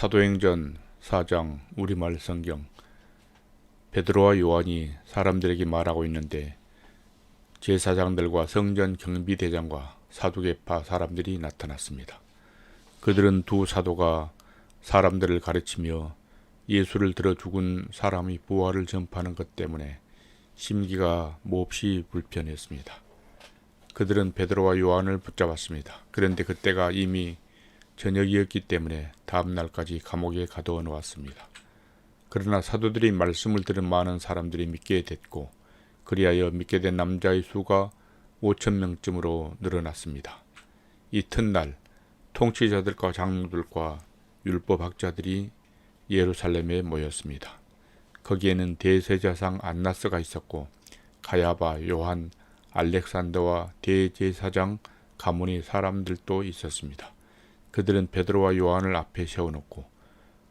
사도행전 4장 우리말 성경 베드로와 요한이 사람들에게 말하고 있는데 제사장들과 성전 경비대장과 사두개파 사람들이 나타났습니다. 그들은 두 사도가 사람들을 가르치며 예수를 들어 죽은 사람이 부활을 전파하는 것 때문에 심기가 몹시 불편했습니다. 그들은 베드로와 요한을 붙잡았습니다. 그런데 그때가 이미 저녁이었기 때문에 다음 날까지 감옥에 가두어 놓았습니다. 그러나 사도들이 말씀을 들은 많은 사람들이 믿게 됐고 그리하여 믿게 된 남자의 수가 5천 명쯤으로 늘어났습니다. 이튿날 통치자들과 장로들과 율법학자들이 예루살렘에 모였습니다. 거기에는 대세자상 안나스가 있었고 가야바, 요한, 알렉산더와 대제사장 가문의 사람들도 있었습니다. 그들은 베드로와 요한을 앞에 세워놓고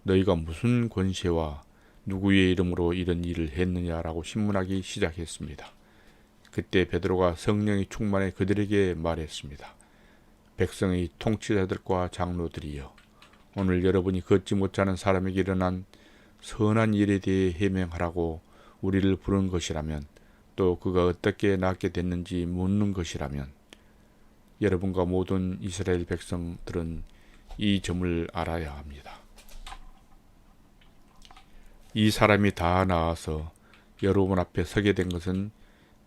너희가 무슨 권세와 누구의 이름으로 이런 일을 했느냐라고 신문하기 시작했습니다. 그때 베드로가 성령이 충만해 그들에게 말했습니다. 백성의 통치자들과 장로들이여 오늘 여러분이 걷지 못하는 사람에게 일어난 선한 일에 대해 해명하라고 우리를 부른 것이라면 또 그가 어떻게 낫게 됐는지 묻는 것이라면 여러분과 모든 이스라엘 백성들은 이 점을 알아야 합니다. 이 사람이 다 나와서 여러분 앞에 서게 된 것은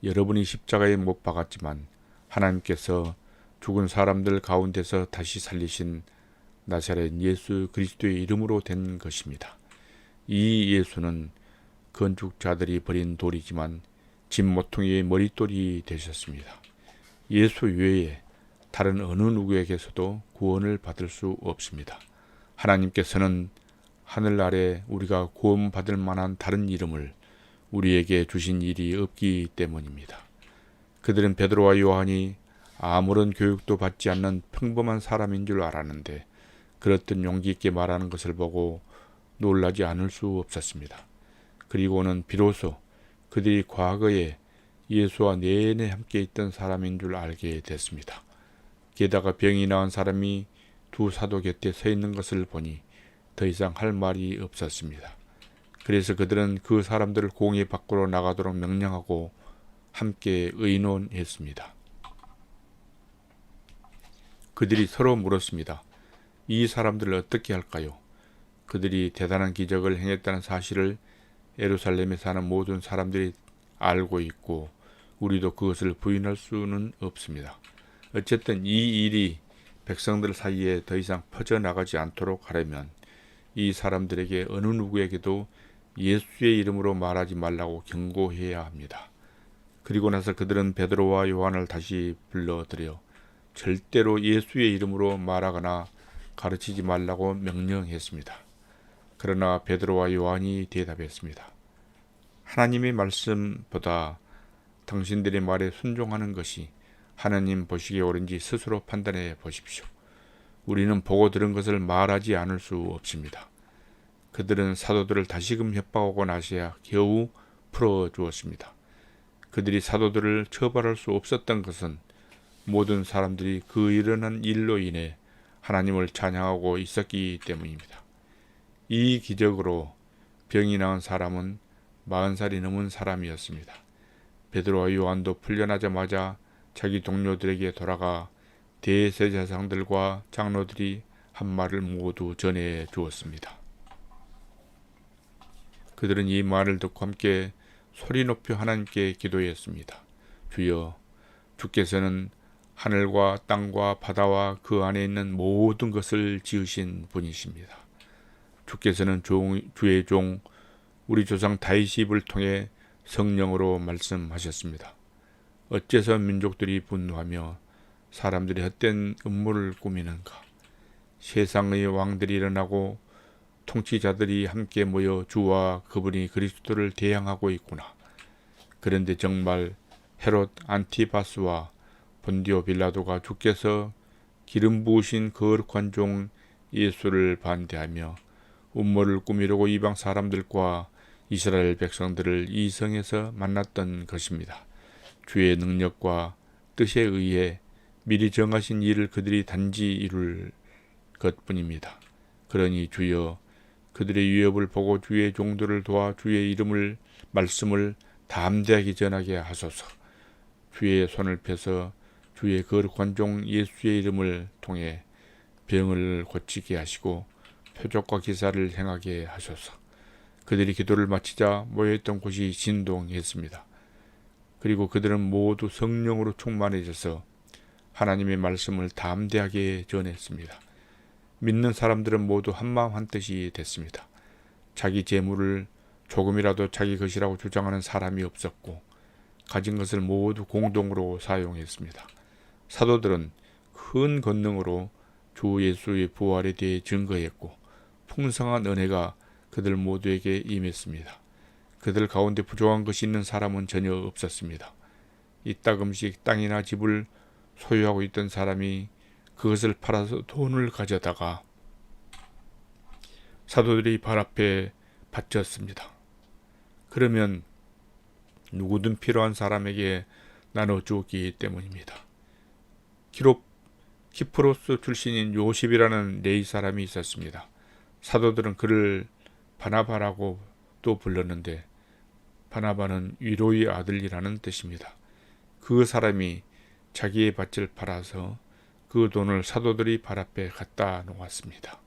여러분이 십자가에 못 박았지만 하나님께서 죽은 사람들 가운데서 다시 살리신 나사렛 예수 그리스도의 이름으로 된 것입니다. 이 예수는 건축자들이 버린 돌이지만 진모퉁이의 머릿돌이 되셨습니다. 예수 외에 다른 어느 누구에게서도 구원을 받을 수 없습니다. 하나님께서는 하늘 아래 우리가 구원받을 만한 다른 이름을 우리에게 주신 일이 없기 때문입니다. 그들은 베드로와 요한이 아무런 교육도 받지 않는 평범한 사람인 줄 알았는데 그렇듯 용기 있게 말하는 것을 보고 놀라지 않을 수 없었습니다. 그리고는 비로소 그들이 과거에 예수와 내내 함께 있던 사람인 줄 알게 됐습니다. 게다가 병이 나은 사람이 두 사도 곁에 서 있는 것을 보니 더 이상 할 말이 없었습니다. 그래서 그들은 그 사람들을 공의 밖으로 나가도록 명령하고 함께 의논했습니다. 그들이 서로 물었습니다. 이 사람들을 어떻게 할까요? 그들이 대단한 기적을 행했다는 사실을 예루살렘에 사는 모든 사람들이 알고 있고 우리도 그것을 부인할 수는 없습니다. 어쨌든 이 일이 백성들 사이에 더 이상 퍼져나가지 않도록 하려면 이 사람들에게 어느 누구에게도 예수의 이름으로 말하지 말라고 경고해야 합니다. 그리고 나서 그들은 베드로와 요한을 다시 불러들여 절대로 예수의 이름으로 말하거나 가르치지 말라고 명령했습니다. 그러나 베드로와 요한이 대답했습니다. 하나님의 말씀보다 당신들의 말에 순종하는 것이 하나님 보시기에 옳은지 스스로 판단해 보십시오. 우리는 보고 들은 것을 말하지 않을 수 없습니다. 그들은 사도들을 다시금 협박하고 나서야 겨우 풀어 주었습니다. 그들이 사도들을 처벌할 수 없었던 것은 모든 사람들이 그 일어난 일로 인해 하나님을 찬양하고 있었기 때문입니다. 이 기적으로 병이 나은 사람은 40살이 넘은 사람이었습니다. 베드로와 요한도 풀려나자마자 자기 동료들에게 돌아가 대세자상들과 장로들이 한 말을 모두 전해 주었습니다. 그들은 이 말을 듣고 함께 소리 높여 하나님께 기도했습니다. 주여, 주께서는 하늘과 땅과 바다와 그 안에 있는 모든 것을 지으신 분이십니다. 주께서는 종, 주의 종 우리 조상 다윗 입을 통해 성령으로 말씀하셨습니다. 어째서 민족들이 분노하며 사람들이 헛된 음모를 꾸미는가? 세상의 왕들이 일어나고 통치자들이 함께 모여 주와 그분이 그리스도를 대항하고 있구나. 그런데 정말 헤롯 안티바스와 본디오 빌라도가 주께서 기름 부으신 거룩한 종 예수를 반대하며 음모를 꾸미려고 이방 사람들과 이스라엘 백성들을 이성에서 만났던 것입니다. 주의 능력과 뜻에 의해 미리 정하신 일을 그들이 단지 이룰 것뿐입니다. 그러니 주여 그들의 위협을 보고 주의 종들을 도와 주의 이름을 말씀을 담대하게 전하게 하소서. 주의 손을 펴서 주의 거룩한 종 예수의 이름을 통해 병을 고치게 하시고 표적과 기사를 행하게 하소서. 그들이 기도를 마치자 모여있던 곳이 진동했습니다. 그리고 그들은 모두 성령으로 충만해져서 하나님의 말씀을 담대하게 전했습니다. 믿는 사람들은 모두 한마음 한뜻이 됐습니다. 자기 재물을 조금이라도 자기 것이라고 주장하는 사람이 없었고 가진 것을 모두 공동으로 사용했습니다. 사도들은 큰 권능으로 주 예수의 부활에 대해 증거했고 풍성한 은혜가 그들 모두에게 임했습니다. 그들 가운데 부족한 것이 있는 사람은 전혀 없었습니다. 이따금씩 땅이나 집을 소유하고 있던 사람이 그것을 팔아서 돈을 가져다가 사도들이 발 앞에 바쳤습니다. 그러면 누구든 필요한 사람에게 나눠주었기 때문입니다. 기록 키프로스 출신인 요셉이라는 레이 사람이 있었습니다. 사도들은 그를 바나바라고 또 불렀는데 바나바는 위로의 아들이라는 뜻입니다. 그 사람이 자기의 밭을 팔아서 그 돈을 사도들이 발 앞에 갖다 놓았습니다.